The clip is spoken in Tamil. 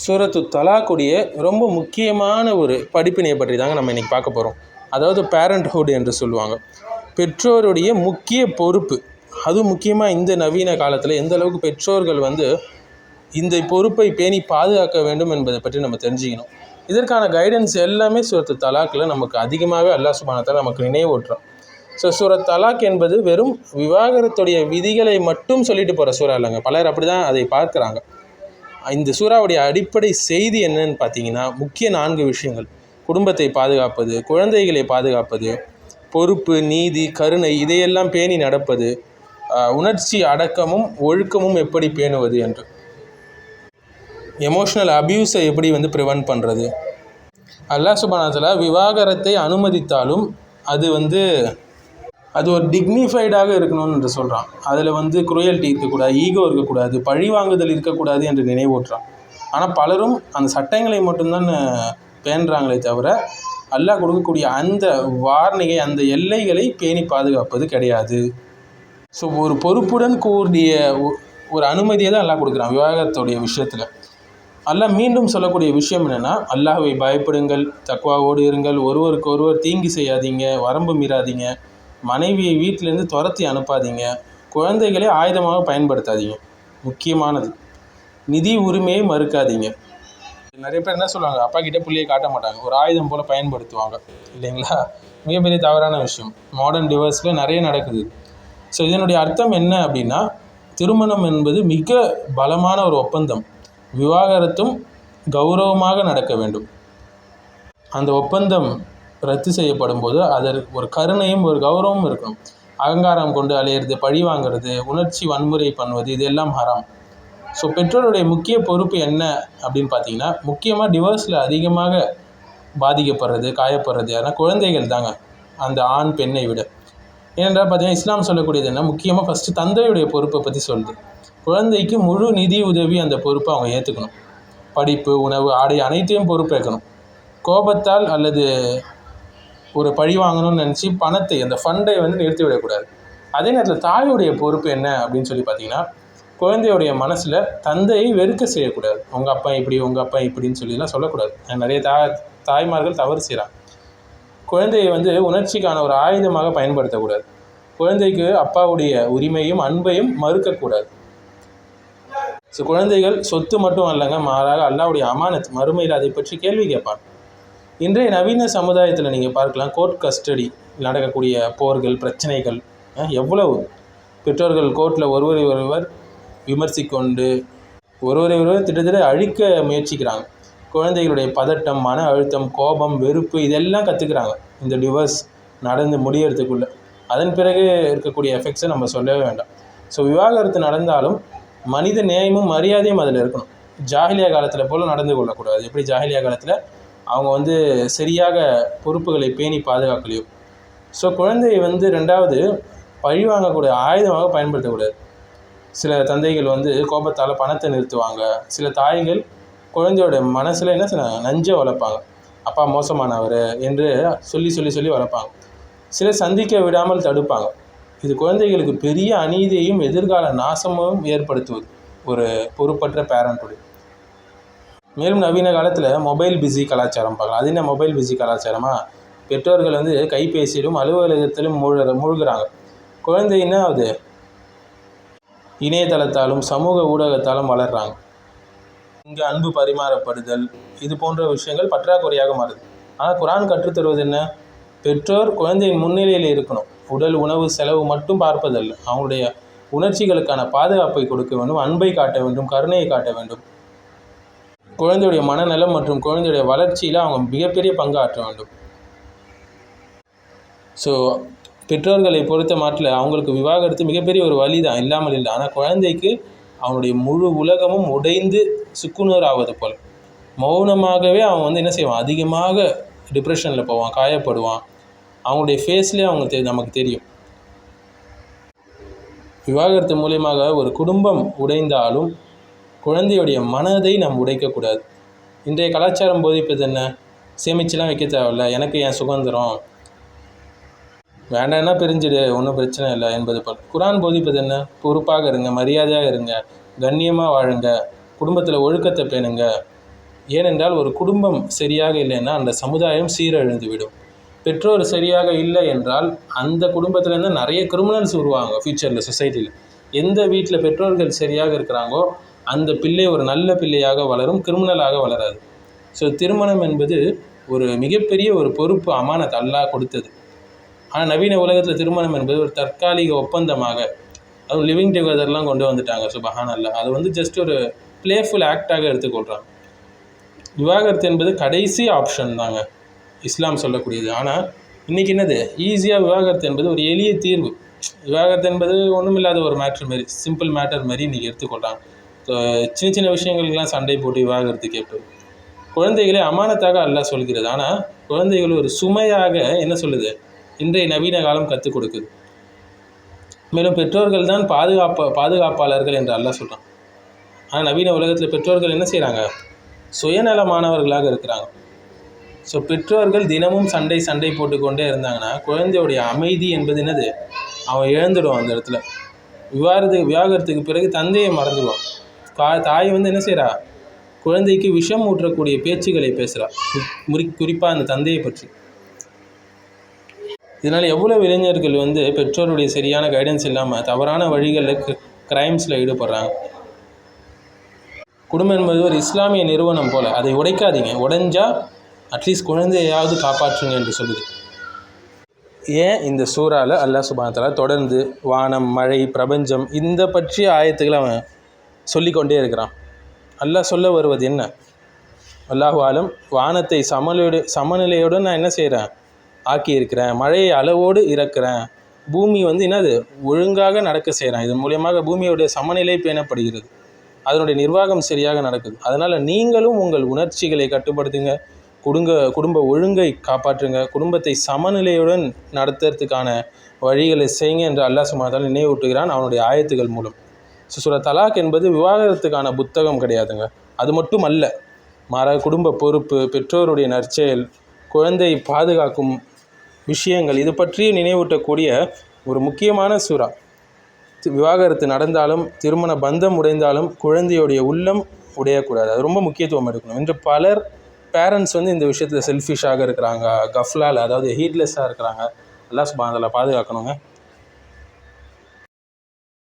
சூரத்து தலாக்குடைய ரொம்ப முக்கியமான ஒரு படிப்பினையை பற்றி தாங்க நம்ம இன்றைக்கி பார்க்க போகிறோம் அதாவது பேரண்ட்ஹுட் என்று சொல்லுவாங்க. பெற்றோருடைய முக்கிய பொறுப்பு அதுவும் முக்கியமாக இந்த நவீன காலத்தில் எந்த அளவுக்கு பெற்றோர்கள் வந்து இந்த பொறுப்பை பேணி பாதுகாக்க வேண்டும் என்பதை பற்றி நம்ம தெரிஞ்சுக்கணும். இதற்கான கைடன்ஸ் எல்லாமே சூரத்து தலாக்கில் நமக்கு அதிகமாகவே அல்லாஹ் சுபானத்தில் நமக்கு நினைவூட்டுறோம் ஸோ சூரத் தலாக் என்பது வெறும் விவாகரத்துடைய விதிகளை மட்டும் சொல்லிட்டு போகிற சூறா இல்லைங்க. பலர் அப்படி தான் அதை பார்க்குறாங்க. இந்த சூறாவுடைய அடிப்படை செய்தி என்னன்னு பார்த்தீங்கன்னா முக்கிய நான்கு விஷயங்கள். குடும்பத்தை பாதுகாப்பது குழந்தைகளை பாதுகாப்பது பொறுப்பு நீதி கருணை இதையெல்லாம் பேணி நடப்பது உணர்ச்சி அடக்கமும் ஒழுக்கமும் எப்படி பேணுவது என்று. எமோஷ்னல் அபியூஸை எப்படி வந்து ப்ரிவென்ட் பண்ணுறது அல்லாஹ் சுபானத்தில் விவாகரத்தை அனுமதித்தாலும் அது வந்து அது ஒரு டிக்னிஃபைடாக இருக்கணும்னு என்று சொல்கிறான் அதில் வந்து குரோயல்ட்டி இருக்கக்கூடாது ஈகோ இருக்கக்கூடாது பழி வாங்குதல் இருக்கக்கூடாது என்று நினைவூட்டுறான். ஆனால் பலரும் அந்த சட்டங்களை மட்டும்தான் பேணுறாங்களே தவிர அல்லாஹ் கொடுக்கக்கூடிய அந்த வார்னிகை அந்த எல்லைகளை பேணி பாதுகாப்பது கிடையாது. ஸோ ஒரு பொறுப்புடன் கூடிய ஒ- ஒரு அனுமதியை தான் அல்லாஹ் கொடுக்குறான் விவாகரத்துடைய விஷயத்தில். அல்லாஹ் மீண்டும் சொல்லக்கூடிய விஷயம் என்னென்னா அல்லாஹுவை பயப்படுங்கள் தக்குவாவோடு இருங்கள் ஒருவருக்கு ஒருவர் தீங்கு செய்யாதீங்க வரம்பு மீறாதீங்க. மனைவியை வீட்டிலேருந்து துரத்தி அனுப்பாதீங்க. குழந்தைகளை ஆயுதமாக பயன்படுத்தாதீங்க. முக்கியமானது நிதி உரிமையை மறுக்காதீங்க. நிறைய பேர் என்ன சொல்லுவாங்க? அப்பா கிட்டே பிள்ளையை காட்ட மாட்டாங்க. ஒரு ஆயுதம் போல் பயன்படுத்துவாங்க. இல்லைங்களா? மிகப்பெரிய தவறான விஷயம். மாடர்ன் டிவர்ஸில் நிறைய நடக்குது. ஸோ இதனுடைய அர்த்தம் என்ன அப்படின்னா திருமணம் என்பது மிக பலமான ஒரு ஒப்பந்தம். விவாகரத்தும் கௌரவமாக நடக்க வேண்டும். அந்த ஒப்பந்தம் ரத்து செய்யப்படும் போது அதற்கு ஒரு கருணையும் ஒரு கௌரவமும் இருக்கணும். அகங்காரம் கொண்டு அலையிறது பழி வாங்குறது உணர்ச்சி வன்முறை பண்ணுவது இதெல்லாம் ஹராம். ஸோ பெற்றோருடைய முக்கிய பொறுப்பு என்ன அப்படின்னு பார்த்தீங்கன்னா முக்கியமாக டிவோர்ஸில் அதிகமாக பாதிக்கப்படுறது காயப்படுறது யாருன்னா குழந்தைகள் தாங்க. அந்த ஆண் பெண்ணை விட. ஏனென்றால் பார்த்தீங்கன்னா இஸ்லாம் சொல்லக்கூடியது என்ன? முக்கியமாக ஃபஸ்ட்டு தந்தையுடைய பொறுப்பை பற்றி சொல்லுது குழந்தைக்கு முழு நிதி உதவி அந்த பொறுப்பை அவங்க ஏற்றுக்கணும் படிப்பு உணவு ஆடை அனைத்தையும் பொறுப்பேற்கணும். கோபத்தால் அல்லது ஒரு பழி வாங்கணும்னு நினச்சி பணத்தை அந்த ஃபண்டை வந்து நிறுத்தி விடக்கூடாது. அதே நேரத்தில் தாயுடைய பொறுப்பு என்ன அப்படின்னு சொல்லி பார்த்தீங்கன்னா குழந்தையுடைய மனசில் தந்தையை வெறுக்க செய்யக்கூடாது. உங்கள் அப்பா இப்படி உங்கள் அப்பா இப்படின்னு சொல்லிலாம் சொல்லக்கூடாது. நிறைய தா தாய்மார்கள் தவறு செய்கிறாங்க குழந்தையை வந்து உணர்ச்சிக்கான ஒரு ஆயுதமாக பயன்படுத்தக்கூடாது. குழந்தைக்கு அப்பாவுடைய உரிமையும் அன்பையும் மறுக்கக்கூடாது. ஸோ குழந்தைகள் சொத்து மட்டும் அல்லங்க மாறாக அல்லாவுடைய அமானத் மறுமையில் அதை பற்றி கேள்வி கேட்பான் இன்றைய நவீன சமுதாயத்தில் நீங்கள் பார்க்கலாம் கோர்ட் கஸ்டடி நடக்கக்கூடிய போர்கள் பிரச்சனைகள் எவ்வளவு? பெற்றோர்கள் கோர்ட்டில் ஒருவரை ஒருவர் விமர்சிக்கொண்டு ஒருவரை ஒருவர் திட்டத்தட்ட அழிக்க முயற்சிக்கிறாங்க. குழந்தைகளுடைய பதட்டம் மன அழுத்தம் கோபம் வெறுப்பு இதெல்லாம் கற்றுக்குறாங்க இந்த டிவர்ஸ் நடந்து முடியறதுக்குள்ளே. அதன் பிறகு இருக்கக்கூடிய எஃபெக்ட்ஸை நம்ம சொல்லவே வேண்டாம். ஸோ விவாகரத்து நடந்தாலும் மனித நேயமும் மரியாதையும் அதில் இருக்கணும். ஜாகிலியா காலத்தில் போல் நடந்து கொள்ளக்கூடாது. எப்படி ஜாகிலியா காலத்தில்? அவங்க வந்து சரியாக பொறுப்புகளை பேணி பாதுகாக்கலையோ. ஸோ குழந்தையை வந்து ரெண்டாவது பழி வாங்கக்கூடிய ஆயுதமாக பயன்படுத்தக்கூடாது. சில தந்தைகள் வந்து கோபத்தால் பணத்தை நிறுத்துவாங்க. சில தாய்கள் குழந்தையோட மனசில் என்ன சில நஞ்சை வளர்ப்பாங்க. அப்பா மோசமானவர் என்று சொல்லி சொல்லி சொல்லி வளர்ப்பாங்க. சிலர் சந்திக்க விடாமல் தடுப்பாங்க. இது குழந்தைகளுக்கு பெரிய அநீதியையும் எதிர்கால நாசமும் ஏற்படுத்துவது. ஒரு பொறுப்பற்ற பேரண்ட்டுடைய மேலும் நவீன காலத்தில் மொபைல் பிஸி கலாச்சாரம் பார்க்கலாம். அது என்ன மொபைல் பிஸி கலாச்சாரமா? பெற்றோர்கள் வந்து கைபேசியிலும் அலுவலகத்திலும் மூழ்க மூழ்குறாங்க. குழந்தைன்னா அது இணையதளத்தாலும் சமூக ஊடகத்தாலும் வளர்கிறாங்க இங்கே அன்பு பரிமாறப்படுதல் இது போன்ற விஷயங்கள் பற்றாக்குறையாக மாறுது. ஆனால் குரான் கற்றுத்தருவது என்ன? பெற்றோர் குழந்தையின் முன்னிலையில் இருக்கணும். உடல் உணவு செலவு மட்டும் பார்ப்பதல்ல. அவங்களுடைய உணர்ச்சிகளுக்கான பாதுகாப்பை கொடுக்க வேண்டும் அன்பை காட்ட வேண்டும் கருணையை காட்ட வேண்டும். குழந்தையுடைய மனநலம் மற்றும் குழந்தையுடைய வளர்ச்சியில் அவங்க மிகப்பெரிய பங்கு ஆற்ற வேண்டும். ஸோ பெற்றோர்களை பொறுத்த மாட்டில் அவங்களுக்கு விவாகரத்து மிகப்பெரிய ஒரு வழி தான். இல்லாமல் இல்லை. ஆனால் குழந்தைக்கு அவனுடைய முழு உலகமும் உடைந்து சுக்குநூறு ஆவது போல். மௌனமாகவே அவன் வந்து என்ன செய்வான்? அதிகமாக டிப்ரெஷனில் போவான் காயப்படுவான். அவங்களுடைய ஃபேஸ்லேயே அவங்க தெ நமக்கு தெரியும். விவாகரத்து மூலியமாக ஒரு குடும்பம் உடைந்தாலும் குழந்தையுடைய மனதை நாம் உடைக்கக்கூடாது. இன்றைய கலாச்சாரம் போதிப்பது என்ன? சேமிச்சுலாம் வைக்க தேவையில்ல. எனக்கு என் சுதந்திரம் வேண்டாம்னா பிரிஞ்சிடு. ஒன்றும் பிரச்சனை இல்லை என்பது போல். குரான் போதிப்பது என்ன? பொறுப்பாக இருங்க மரியாதையாக இருங்க கண்ணியமாக வாழுங்க குடும்பத்தில் ஒழுக்கத்தை பேணுங்க. ஏனென்றால் ஒரு குடும்பம் சரியாக இல்லைன்னா அந்த சமுதாயம் சீரழிந்துவிடும். பெற்றோர் சரியாக இல்லை என்றால் அந்த குடும்பத்துலேருந்து நிறைய கிரிமினல்ஸ் உருவாங்க ஃப்யூச்சரில் சொசைட்டியில் எந்த வீட்டில் பெற்றோர்கள் சரியாக இருக்கிறாங்கோ அந்த பிள்ளை ஒரு நல்ல பிள்ளையாக வளரும் கிரிமினலாக வளராது. ஸோ திருமணம் என்பது ஒரு மிகப்பெரிய ஒரு பொறுப்பு அமானத் அல்லாஹ் கொடுத்தது. ஆனால் நவீன உலகத்தில் திருமணம் என்பது ஒரு தற்காலிக ஒப்பந்தமாக அதுவும் லிவிங் டுகெதர்லாம் கொண்டு வந்துட்டாங்க சுபஹான் அல்லா அது வந்து ஜஸ்ட் ஒரு பிளேஃபுல் ஆக்டாக எடுத்துக்கொள்கிறாங்க விவாகரத்து என்பது கடைசி ஆப்ஷன் தாங்க இஸ்லாம் சொல்லக்கூடியது. ஆனால் இன்றைக்கி என்னது? ஈஸியாக விவாகரத்து என்பது ஒரு எளிய தீர்வு. விவாகரத்து என்பது ஒன்றுமில்லாத ஒரு மேட்ரு மாரி சிம்பிள் மேட்டர் மாதிரி இன்றைக்கி எடுத்துக்கொள்கிறாங்க சின்ன சின்ன விஷயங்களுக்கெல்லாம் சண்டை போட்டு விவாகரத்து கேட்பது குழந்தைகளை அமானத்தாக அல்லாஹ் சொல்கிறது. ஆனால் குழந்தைகள் ஒரு சுமையாக என்ன சொல்லுது? இன்றைய நவீன காலம் கற்றுக் கொடுக்குது. மேலும் பெற்றோர்கள் தான் பாதுகாப்ப பாதுகாப்பாளர்கள் என்று அல்லாஹ் சொல்கிறான் ஆனால் நவீன உலகத்தில் பெற்றோர்கள் என்ன செய்கிறாங்க சுயநலமானவர்களாக இருக்கிறாங்க. ஸோ பெற்றோர்கள் தினமும் சண்டை சண்டை போட்டுக்கொண்டே இருந்தாங்கன்னா குழந்தையுடைய அமைதி என்பது என்னது? அவன் இழந்துடுவான் அந்த இடத்துல. விவாகரத்து விவாகரத்துக்கு பிறகு தந்தையை மறந்துடுவான். கா தாய் வந்து என்ன செய்கிறா குழந்தைக்கு விஷம் ஊற்றக்கூடிய பேச்சுகளை பேசுகிறா முறி குறிப்பாக அந்த தந்தையை பற்றி. இதனால் எவ்வளோ இளைஞர்கள் வந்து பெற்றோருடைய சரியான கைடன்ஸ் இல்லாமல் தவறான வழிகளில் கிரைம்ஸில் ஈடுபடுறாங்க. குடும்பம் என்பது ஒரு இஸ்லாமிய நிறுவனம் போல். அதை உடைக்காதீங்க. உடைஞ்சா அட்லீஸ்ட் குழந்தையாவது காப்பாற்றுங்க என்று சொல்லுது. ஏன் இந்த சூறாவில் அல்லாஹ் சுபானத்தால தொடர்ந்து வானம் மழை பிரபஞ்சம் இந்த பற்றிய ஆயத்துக்களை அவன் சொல்லிக்கொண்டே இருக்கிறான். அல்லாஹ் சொல்ல வருவது என்ன? அல்லாஹு ஆலம் வானத்தை சமநிலையோடு சமநிலையோடு நான் என்ன செய்கிறேன் ஆக்கியிருக்கிறேன். மழையை அளவோடு இறக்குறேன். பூமி வந்து என்னது? ஒழுங்காக நடக்க செய்கிறேன் இதன் மூலியமாக பூமியோடைய சமநிலை பேணப்படுகிறது. அதனுடைய நிர்வாகம் சரியாக நடக்குது. அதனால் நீங்களும் உங்கள் உணர்ச்சிகளை கட்டுப்படுத்துங்க. குடும்ப குடும்ப ஒழுங்கை காப்பாற்றுங்க. குடும்பத்தை சமநிலையுடன் நடத்துறதுக்கான வழிகளை செய்யுங்க என்று அல்லாஹ் சுமாதால் நினைவூட்டுகிறான் அவனுடைய ஆயத்துகள் மூலம். ஸோ சுர தலாக் என்பது விவாகரத்துக்கான புத்தகம் கிடையாதுங்க. அது மட்டும் அல்ல மாறாக குடும்ப பொறுப்பு பெற்றோருடைய நற்செயல் குழந்தை பாதுகாக்கும் விஷயங்கள் இது பற்றி நினைவூட்டக்கூடிய ஒரு முக்கியமான சூறா. விவாகரத்து நடந்தாலும் திருமண பந்தம் உடைந்தாலும் குழந்தையுடைய உள்ளம் உடையக்கூடாது. அது ரொம்ப முக்கியத்துவம் எடுக்கணும். இன்று பலர் பேரண்ட்ஸ் வந்து இந்த விஷயத்தில் செல்ஃபிஷாக இருக்கிறாங்க கஃப்லால் அதாவது ஹீட்லெஸ்ஸாக இருக்கிறாங்க. எல்லாம் சுபானதில் பாதுகாக்கணுங்க.